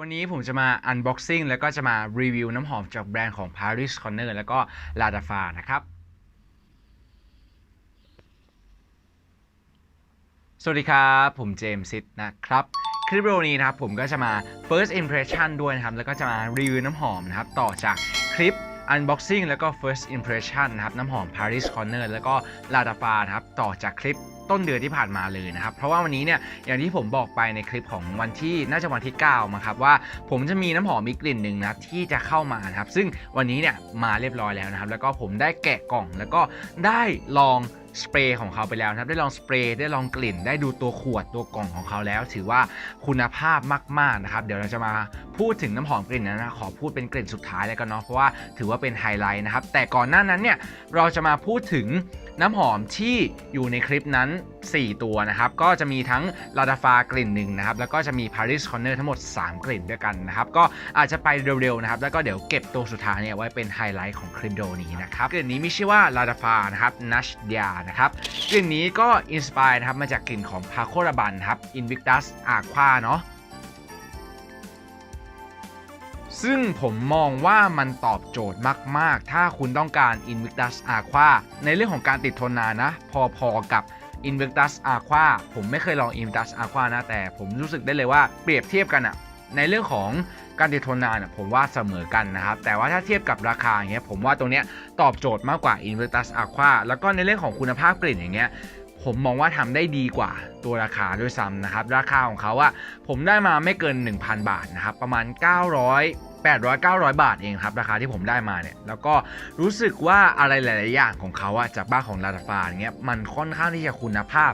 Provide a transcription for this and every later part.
วันนี้ผมจะมา unboxing แล้วก็จะมารีวิวน้ำหอมจากแบรนด์ของ Paris Corner แล้วก็ l a d a f a นะครับ สวัสดีครับ ผมเจมส์ซิดนะครับ คลิปวิดีโอนี้นะครับผมก็จะมา first impression ด้วยนะครับ แล้วก็จะมารีวิวน้ำหอมนะครับ ต่อจากคลิป unboxing แล้วก็ first impression นะครับ น้ำหอม Paris Corner แล้วก็ l a d a f a นะครับ ต่อจากคลิป ต้นเดือนที่ผ่านมาเลยนะครับ เพราะว่าวันนี้เนี่ยอย่างที่ผมบอกไปในคลิปของวันที่น่าจะวันที่9มาครับว่าผมจะมีน้ำหอมอีกกลิ่นหนึ่งนะที่จะเข้ามานะครับ ซึ่งวันนี้เนี่ยมาเรียบร้อยแล้วนะครับ แล้วก็ผมได้แกะกล่องแล้วก็ได้ลอง สเปรย์ของเขาไปแล้วนะครับ ได้ลองสเปรย์ได้ลองกลิ่น ได้ดูตัวขวดตัวกล่องของเขาแล้ว ถือว่าคุณภาพมาก ๆ นะครับ เดี๋ยวเราจะมาพูดถึงน้ำหอมกลิ่นนั้นนะขอพูดเป็นกลิ่นสุดท้ายแล้วกันเนาะเพราะว่าถือว่าเป็นไฮไลท์นะครับแต่ก่อนหน้านั้นเนี่ยเราจะมาพูดถึงน้ำหอมที่อยู่ในคลิปนั้น 4 ตัวนะครับ ก็จะมีทั้งลาดาฟากลิ่นหนึ่งนะครับ แล้วก็จะมี Paris Corner ทั้งหมด 3 กลิ่นด้วยกันนะครับ ก็อาจจะไปเร็วๆนะครับ แล้วก็เดี๋ยวเก็บตัวสุดท้ายเนี่ยไว้เป็นไฮไลท์ของคลิปวิดีโอนี้นะครับ กลิ่นนี้มีชื่อว่าลาดาฟานะครับนัชยานะครับ กลิ่นนี้ก็อินสปายนะครับมาจากกลิ่นของพาโคราบันครับ Invictus Aqua เนาะซึ่งผมมองว่ามันตอบโจทย์มาก ๆ ถ้าคุณต้องการ Invictus Aqua ในเรื่องของการติดทนนานนะ พอ ๆ กับ Invictus Aqua ผมไม่เคยลอง Invictus Aqua นะ แต่ผมรู้สึกได้เลยว่าเปรียบเทียบกันอะในเรื่องของการติดทนนานอะผมว่าเสมอกันนะครับ แต่ว่าถ้าเทียบกับราคาอย่างเงี้ยผมว่าตรงเนี้ยตอบโจทย์มากกว่า Invictus Aqua แล้วก็ในเรื่องของคุณภาพกลิ่นอย่างเงี้ยผมมองว่าทำได้ดีกว่าตัวราคาด้วยซ้ำนะครับ ราคาของเขาอะผมได้มาไม่เกิน 1,000 บาทนะครับ ประมาณ 900 800 900 บาทเองครับ ราคาที่ผมได้มาเนี่ย แล้วก็รู้สึกว่าอะไรหลาย ๆ อย่างของเขาอะจากบ้านของลาดาฟาเงี้ยมันค่อนข้างที่จะคุณภาพ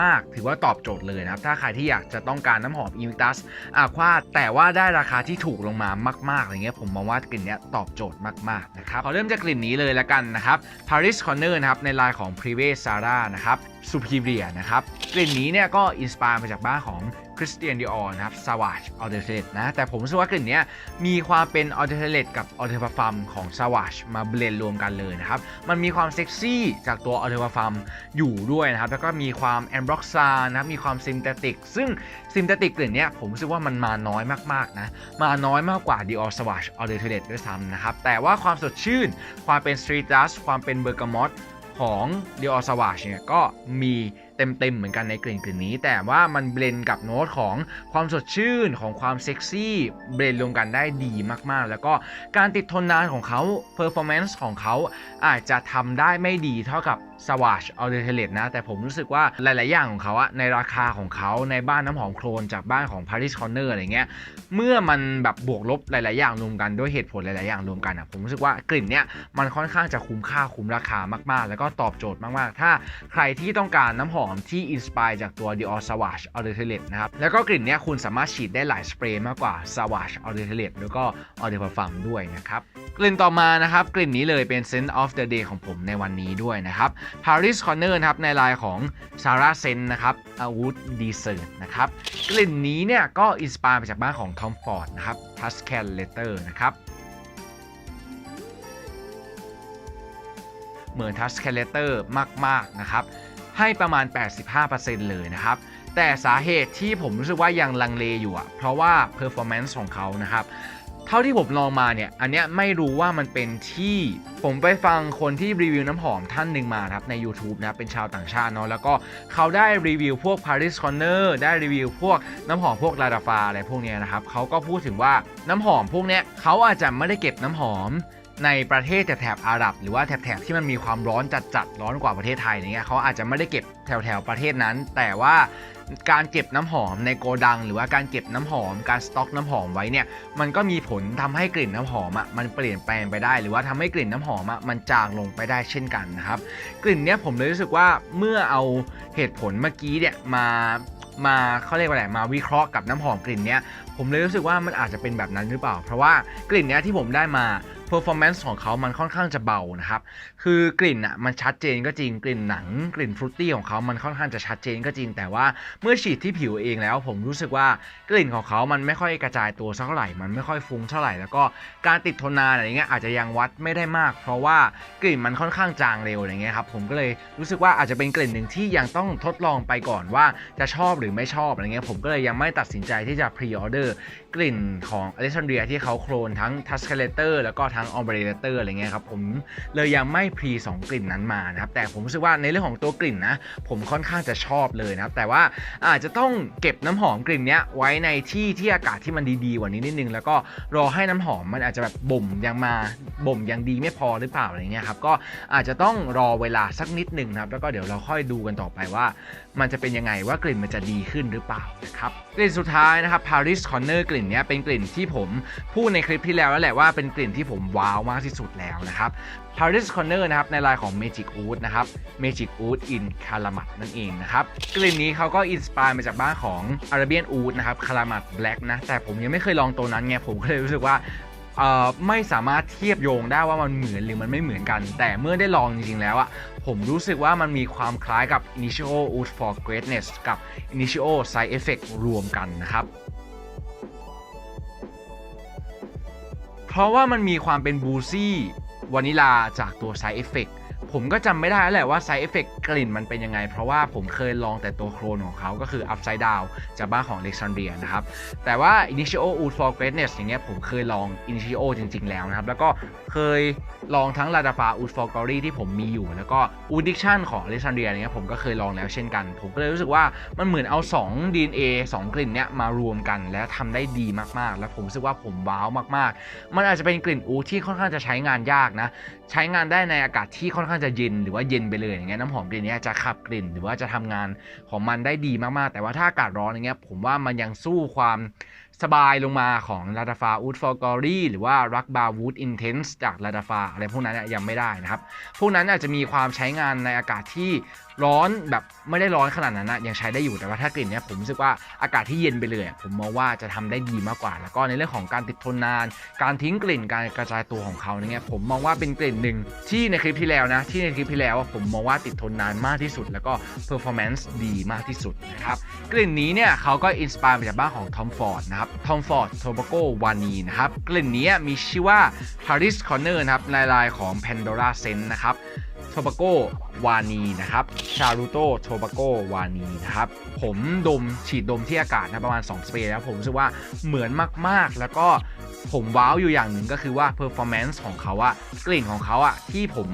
มาก ๆ ถือว่าตอบโจทย์เลยนะครับ ถ้าใครที่อยากจะต้องการน้ำหอมอิมิตัสอาควาแต่ว่าได้ราคาที่ถูกลงมามาก ๆอย่างเงี้ยผมมองว่ากลิ่นเนี้ยตอบโจทย์มาก ๆ นะครับขอเริ่มจากกลิ่นนี้เลยละกันนะครับ Paris Corner นะครับในลายของ Privé Sara นะครับ Superior นะครับ กลิ่นนี้เนี่ยก็อินสปายมาจากบ้านของคริสเตียนดิออนะครับ Savage a u d e r e t นะ แต่ผมรู้สึกว่ากลิ่นนี้มีความเป็น a u d e r e t กับ a u d e r p a f u m ของ Savage มาเบลนรวมกันเลยนะครับ มันมีความเซ็กซี่จากตัว a u d e r p a f u m อยู่ด้วยนะครับ แล้วก็มีความ a m b r o x a นะครับ มีความซินเทติก ซึ่งซินเทติกกลิ่นนี้ผมรู้สึกว่ามันมาน้อยมากๆนะ มาน้อยมากกว่า Dior Savage a u d e r e t ด้วยซ้ำนะครับ แต่ว่าความสดชื่น ความเป็น Street Dust ความเป็นเบอร์กามอตของ Dior Savage เนี่ยก็มี เต็มๆเหมือนกันในกลิ่นกลิ่นนี้ แต่ว่ามันเบลนกับโน้ตของความสดชื่นของความเซ็กซี่เบลนรวมกันได้ดีมากๆ แล้วก็การติดทนนานของเขา performance ของเขาอาจจะทำได้ไม่ดีเท่ากับ Savage a u d e r e t นะ แต่ผมรู้สึกว่าหลาย ๆ อย่างของเขาอะในราคาของเขาในบ้านน้ำหอมโครนจากบ้านของ Paris Corner อะไรเงี้ย เมื่อมันแบบบวกลบหลาย ๆ อย่างรวมกันด้วยเหตุผลหลาย ๆ อย่างรวมกันอะผมรู้สึกว่ากลิ่นเนี้ยมันค่อนข้างจะคุ้มค่าคุ้มราคามาก ๆ แล้วก็ตอบโจทย์มาก ๆ ถ้าใครที่ต้องการน้ำหอมที่อินสปายจากตัว Dior Savage a u d e r e t นะครับ แล้วก็กลิ่นเนี้ยคุณสามารถฉีดได้หลายสเปรย์มากกว่า Savage a u d e r e t แล้วก็ a u de Parfum ด้วยนะครับ กลิ่นต่อมานะครับ กลิ่นนี้เลยเป็น Scent of the Day ของผมในวันนี้ด้วยนะครับ Paris Corner นะครับในลายของ Sarah Scent นะครับ Wood Desert นะครับ กลิ่นนี้เนี่ยก็อินสปายมาจากบ้านของ Tom Ford นะครับ Tuscan Leather นะครับเหมือน Tuscan Leather มาก ๆ นะครับ ให้ประมาณ 85%เลยนะครับ แต่สาเหตุที่ผมรู้สึกว่ายังลังเลอยู่อะเพราะว่า performance ของเขานะครับเท่าที่ผมลองมาเนี่ย อันเนี้ยไม่รู้ว่ามันเป็นที่ผมไปฟังคนที่รีวิวน้ำหอมท่านหนึ่งมาครับใน YouTube นะครับเป็นชาวต่างชาติเนาะแล้วก็เขาได้รีวิวพวก Paris Corner ได้รีวิวพวกน้ำหอมพวกลาดาฟาอะไรพวกเนี้ยนะครับเขาก็พูดถึงว่าน้ำหอมพวกเนี้ยเขาอาจจะไม่ได้เก็บน้ำหอม ในประเทศแถบอาหรับ หรือว่าแถบที่มันมีความร้อนจัดๆร้อนกว่าประเทศไทยอย่างเงี้ยเขาอาจจะไม่ได้เก็บแถวๆประเทศนั้น แต่ว่าการเก็บน้ำหอมในโกดัง หรือว่าการเก็บน้ำหอม การสต็อกน้ำหอมไว้เนี่ยมันก็มีผลทำให้กลิ่นน้ำหอมอะมันเปลี่ยนแปลงไปได้ หรือว่าทำให้กลิ่นน้ำหอมอะมันจางลงไปได้เช่นกันนะครับกลิ่นเนี้ยผมเลยรู้สึกว่าเมื่อเอาเหตุผลเมื่อกี้เนี่ยมามาเขาเรียกว่าอะไรมาวิเคราะห์กับน้ำหอมกลิ่นเนี้ยผมเลยรู้สึกว่ามันอาจจะเป็นแบบนั้นหรือเปล่า เพราะว่ากลิ่นเนี้ยที่ผมได้มา performance ของเขามันค่อนข้างจะเบานะครับ คือกลิ่นอะมันชัดเจนก็จริงกลิ่นหนังกลิ่นฟรุตตี้ของเขามันค่อนข้างจะชัดเจนก็จริง แต่ว่าเมื่อฉีดที่ผิวเองแล้ว ผมรู้สึกว่ากลิ่นของเขามันไม่ค่อยกระจายตัวสักเท่าไหร่ มันไม่ค่อยฟุ้งเท่าไหร่ แล้วก็การติดทนนานอะไรเงี้ยอาจจะยังวัดไม่ได้มาก เพราะว่ากลิ่นมันค่อนข้างจางเร็วอะไรเงี้ยครับผมก็เลยรู้สึกว่าอาจจะเป็นกลิ่นหนึ่งที่ยังต้องทดลองไปก่อนว่าจะชอบหรือไม่ชอบอะไรเงี้ยผมก็เลยยังไม่ตัดสินใจที่จะพรีออเดอร์กลิ่นของอเล x ซ n นเดรียที่เขาโคลนทั้งทัสคาเลเตอร์แล้วก็ทั้งอ m เบรเลเตอร์อะไรเงี้ยครับผมเลยยังไม่พรีสองกลิ่นนั้นมานะครับแต่ผมรู้สึกว่าในเรื่องของตัวกลิ่นนะผมค่อนข้างจะชอบเลยนะครับแต่ว่าอาจจะต้องเก็บน้ำหอมกลิ่นเนี้ยไว้ในที่ที่อากาศที่มันดีๆกว่านี้นิดนึง แล้วก็รอให้น้ำหอมมันอาจจะแบบบ่มยังมาบ่มยังดีไม่พอหรือเปล่าอะไรเงี้ยครับก็อาจจะต้องรอเวลาสักนิดนึงนะครับแล้วก็เดี๋ยวเราค่อยดูกันต่อไปว่า มันจะเป็นยังไงว่ากลิ่นมันจะดีขึ้นหรือเปล่านะครับกลิ่นสุดท้ายนะครับ Paris Corner กลิ่นเนี้เป็นกลิ่นที่ผมพูดในคลิปที่แล้วแล้วแหละว่าเป็นกลิ่นที่ผมว้าวมากที่สุดแล้วนะครับ Paris Corner นะครับในลายของ Magic Oud นะครับ Magic Oud in Calamat นั่นเองนะครับ กลิ่นนี้เขาก็อินสปายมาจากบ้านของ Arabian Oud นะครับ Calamat Black นะ แต่ผมยังไม่เคยลองตัวนั้นไง ผมก็เลยรู้สึกว่าไม่สามารถเทียบโยงได้ว่ามันเหมือนหรือมันไม่เหมือนกัน แต่เมื่อได้ลองจริงๆแล้วอะผมรู้สึกว่ามันมีความคล้ายกับ Initio Oud for Greatness กับ Initio Side Effect รวมกันนะครับ เพราะว่ามันมีความเป็นบูซี่วานิลาจากตัวไซเอฟเฟก ผมก็จำไม่ได้แล้วแหละว่า Side Effect กลิ่นมันเป็นยังไง เพราะว่าผมเคยลองแต่ตัวโครนของเขาก็คือ Upside Down จากบ้านของ Alexandria นะครับ แต่ว่า Initio Oud for Greatness อย่างเงี้ยผมเคยลอง Initio จริง ๆ แล้วนะครับ แล้วก็เคยลองทั้ง Ladafa Oud for Glory ที่ผมมีอยู่ แล้วก็ Oud Diction ของ Alexandria เนี่ยผมก็เคยลองแล้วเช่นกัน ผมก็เลยรู้สึกว่ามันเหมือนเอา 2 DNA 2 กลิ่นเนี้ยมารวมกันแล้วทำได้ดีมากๆ แล้วผมรู้สึกว่าผมว้าวมากๆ มันอาจจะเป็นกลิ่นอูดที่ค่อนข้างจะใช้งานยากนะ ใช้งานได้ในอากาศที่ค่อนข้างจะเย็นหรือว่าเย็นไปเลยอย่างเงี้ยน้ำหอมกลิ่นนี้จะขับกลิ่น หรือว่าจะทำงานของมันได้ดีมากๆ แต่ว่าถ้าอากาศร้อนอย่างเงี้ยผมว่ามันยังสู้ความ สบายลงมาของลาดาฟาอูดฟอร์กอรี่หรือว่ารักบาวูดอินเทนส์จากลาดาฟาอะไรพวกนั้นยังไม่ได้นะครับ พวกนั้นอาจจะมีความใช้งานในอากาศที่ร้อนแบบไม่ได้ร้อนขนาดนั้นนะยังใช้ได้อยู่แต่ว่าถ้ากลิ่นเนี้ยผมรู้สึกว่าอากาศที่เย็นไปเลย ผมมองว่าจะทำได้ดีมากกว่า แล้วก็ในเรื่องของการติดทนนาน การทิ้งกลิ่นการกระจายตัวของเขาเนี่ยผมมองว่าเป็นกลิ่นหนึ่งที่ในคลิปที่แล้วนะ ที่ในคลิปที่แล้วผมมองว่าติดทนนานมากที่สุด แล้วก็ performance ดีมากที่สุดนะครับ กลิ่นนี้เนี่ยเขาก็อินสปายมาจากบ้านของทอมฟอร์ดนะครับทอมฟอร์ดโทบาโกวานีนะครับกลิ่นนี้มีชื่อว่า Paris Corner นะครับในลายของ Pandora Scent นะครับโทบาโกวานีนะครับชารูโตโทบาโกวานีนะครับผมดมฉีดดมที่อากาศนะประมาณ 2 สเปรย์แล้วผมรู้สึกว่าเหมือนมากๆ แล้วก็ ผมว้าวอยู่อย่างหนึ่งก็คือว่า performance ของเขาอะกลิ่นของเขาอะที่ผม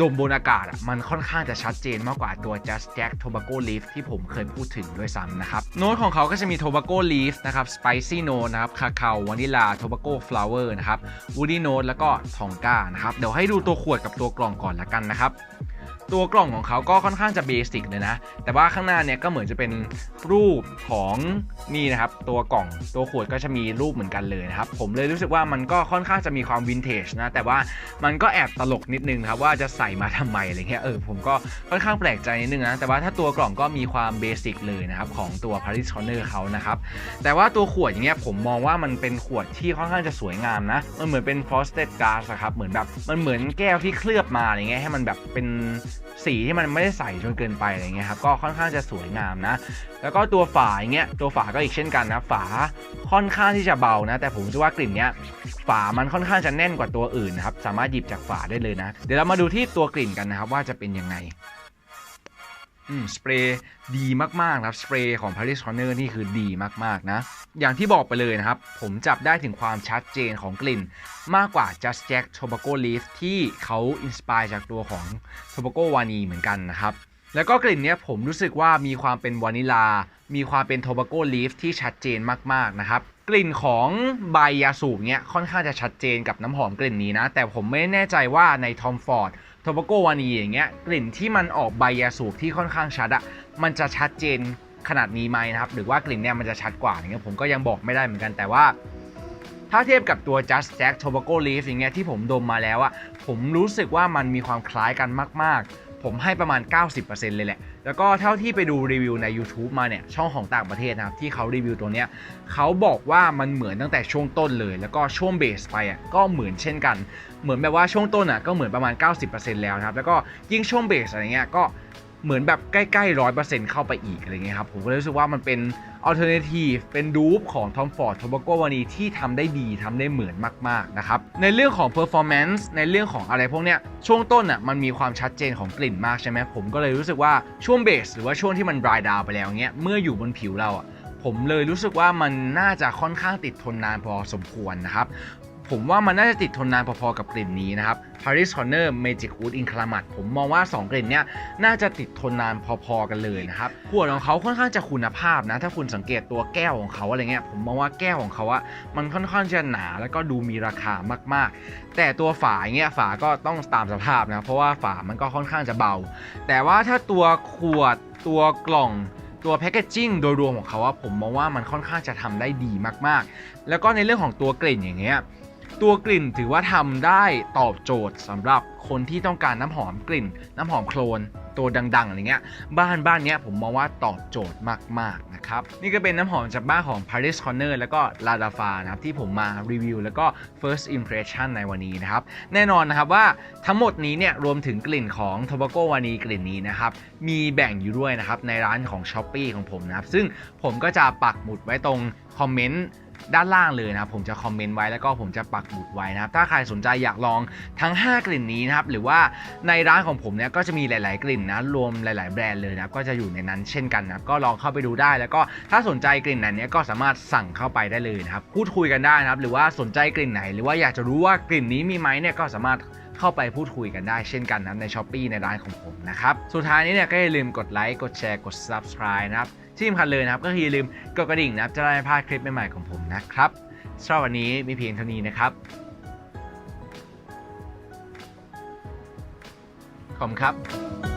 ดมบนอากาศอะมันค่อนข้างจะชัดเจนมากกว่าตัว Just Jack Tobacco Leaf ที่ผมเคยพูดถึงด้วยซ้ำนะครับ โน้ตของเขาก็จะมี Tobacco Leaf นะครับ Spicy Note นะครับคาคาวานิลา Tobacco Flower นะครับ Woody Note แล้วก็ทองก้านะครับ เดี๋ยวให้ดูตัวขวดกับตัวกล่องก่อนละกันนะครับ ตัวกล่องของเขาก็ค่อนข้างจะเบสิกเลยนะ แต่ว่าข้างหน้าเนี่ยก็เหมือนจะเป็นรูปของนี่นะครับ ตัวกล่องตัวขวดก็จะมีรูปเหมือนกันเลยนะครับ ผมเลยรู้สึกว่ามันก็ค่อนข้างจะมีความวินเทจนะ แต่ว่ามันก็แอบตลกนิดนึงครับว่าจะใส่มาทำไมอะไรเงี้ยเออผมก็ค่อนข้างแปลกใจนิดนึงนะ แต่ว่าถ้าตัวกล่องก็มีความเบสิกเลยนะครับของตัว Paris Corner เขานะครับ แต่ว่าตัวขวดอย่างเงี้ยผมมองว่ามันเป็นขวดที่ค่อนข้างจะสวยงามนะ มันเหมือนเป็น frosted glass ครับเหมือนแบบมันเหมือนแก้วที่เคลือบมาอะไรเงี้ยให้มันแบบเป็น สีที่มันไม่ได้ใสจนเกินไปอะไรเงี้ยครับก็ค่อนข้างจะสวยงามนะ แล้วก็ตัวฝาอย่างเงี้ยตัวฝาก็อีกเช่นกันนะฝาค่อนข้างที่จะเบานะ แต่ผมคิดว่ากลิ่นเนี้ยฝามันค่อนข้างจะแน่นกว่าตัวอื่นนะครับสามารถหยิบจากฝาได้เลยนะ เดี๋ยวเรามาดูที่ตัวกลิ่นกันนะครับว่าจะเป็นยังไง สเปรย์ดีมากๆนะครับสเปรย์ของ Paris Corner นี่คือดีมากๆนะ อย่างที่บอกไปเลยนะครับ ผมจับได้ถึงความชัดเจนของกลิ่น มากกว่า Just Jack Tobacco Leaf ที่เขาอินสปายจากตัวของ Tobacco Vani เหมือนกันนะครับ แล้วก็กลิ่นเนี้ยผมรู้สึกว่ามีความเป็นวานิลา มีความเป็น Tobacco Leaf ที่ชัดเจนมากๆนะครับกลิ่นของใบยาสูบเนี้ยค่อนข้างจะชัดเจนกับน้ำหอมกลิ่นนี้นะ แต่ผมไม่แน่ใจว่าใน Tom Ford ทบาโกวานีอย่างเงี้ยกลิ่นที่มันออกใบยาสูบที่ค่อนข้างชัดอะมันจะชัดเจนขนาดนี้ไหมนะครับหรือว่ากลิ่นเนี่ยมันจะชัดกว่าอย่างเงี้ยผมก็ยังบอกไม่ได้เหมือนกันแต่ว่า ถ้าเทียบกับตัว Just Jack Tobacco Leaf อย่างเงี้ยที่ผมดมมาแล้วอะผมรู้สึกว่ามันมีความคล้ายกันมากๆ ผมให้ประมาณ 90%เลยแหละ แล้วก็เท่าที่ไปดูรีวิวใน YouTube มาเนี่ย ช่องของต่างประเทศนะครับ ที่เขารีวิวตัวเนี้ยเขาบอกว่ามันเหมือนตั้งแต่ช่วงต้นเลย แล้วก็ช่วงเบสไปอะก็เหมือนเช่นกัน เหมือนแบบว่าช่วงต้นอะก็เหมือนประมาณ 90%แล้วนะครับ แล้วก็ยิ่งช่วงเบสอะไรเงี้ยก็ เหมือนแบบใกล้ๆร้อยเปอร์เซ็นต์เข้าไปอีกอะไรเงี้ยครับ ผมก็เลยรู้สึกว่ามันเป็นอัลเทอร์เนทีฟเป็นดูปของ Tom Ford Tobacco วันนี้ที่ทำได้ดีทำได้เหมือนมากๆนะครับ ในเรื่องของ performance ในเรื่องของอะไรพวกเนี้ยช่วงต้นอะมันมีความชัดเจนของกลิ่นมากใช่ไหมผมก็เลยรู้สึกว่าช่วงเบสหรือว่าช่วงที่มัน dry down ไปแล้วเงี้ยเมื่ออยู่บนผิวเราอะผมเลยรู้สึกว่ามันน่าจะค่อนข้างติดทนนานพอสมควรนะครับ ผมว่ามันน่าจะติดทนนานพอๆกับกลิ่นนี้นะครับ Paris Corner Magic Wood in c l a m a t ผมมองว่า 2 กลิ่นเนี้ยน่าจะติดทนนานพอๆกันเลยนะครับขวดของเขาค่อนข้างจะคุณภาพนะ ถ้าคุณสังเกตตัวแก้วของเขาอะไรเงี้ยผมมองว่าแก้วของเขาอะมันค่อนข้างจะหนาแล้วก็ดูมีราคามากๆ แต่ตัวฝาเงี้ยฝาก็ต้องตามสภาพนะเพราะว่าฝามันก็ค่อนข้างจะเบา แต่ว่าถ้าตัวขวดตัวกล่องตัวแพคเกจจิ้งโดยรวมของเขาอะผมมองว่ามันค่อนข้างจะทำได้ดีมากๆ แล้วก็ในเรื่องของตัวกลิ่นอย่างเงี้ย ตัวกลิ่นถือว่าทำได้ตอบโจทย์สำหรับคนที่ต้องการน้ำหอมกลิ่น น้ำหอมโคลนตัวดังๆอะไรเงี้ยบ้านบ้านเนี้ยผมมองว่าตอบโจทย์มากๆนะครับนี่ก็เป็นน้ำหอมจากบ้านของ Paris Corner แล้วก็ l a d a f a นะครับที่ผมมารีวิว แล้วก็ first impression ในวันนี้นะครับแน่นอนนะครับว่าทั้งหมดนี้เนี่ยรวมถึงกลิ่นของ Tobacco วานีกลิ่นนี้นะครับมีแบ่งอยู่ด้วยนะครับในร้านของ s h อ p e e ของผมนะครับซึ่งผมก็จะปักหมุดไว้ตรงคอมเมนต์ ด้านล่างเลยนะครับผมจะคอมเมนต์ไว้แล้วก็ผมจะปักหมุดไว้นะครับถ้าใครสนใจอยากลองทั้ง 5 กลิ่นนี้นะครับหรือว่าในร้านของผมเนี่ยก็จะมีหลาย ๆ กลิ่นนะรวมหลาย ๆ แบรนด์เลยนะครับก็จะอยู่ในนั้นเช่นกันนะครับก็ลองเข้าไปดูได้ แล้วก็ถ้าสนใจกลิ่นไหนเนี่ยก็สามารถสั่งเข้าไปได้เลยนะครับพูดคุยกันได้นะครับหรือว่าสนใจกลิ่นไหน หรือว่าอยากจะรู้ว่ากลิ่นนี้มีไหมเนี่ยก็สามารถเข้าไปพูดคุยกันได้เช่นกันนะใน s h อ p e e ในร้านของผมนะครับ สุดท้ายนี้เนี่ยก็อย่าลืมกดไลค์ กดแชร์ กด Subscribe นะครับ ที่สำคัญเลยนะครับ ก็คืออย่าลืมกดกระดิ่งนะครับ จะได้ไม่พลาดคลิปใหม่ๆของผมนะครับสำหรับวันนี้มีเพียงเท่านี้นะครับขอบคุณครับ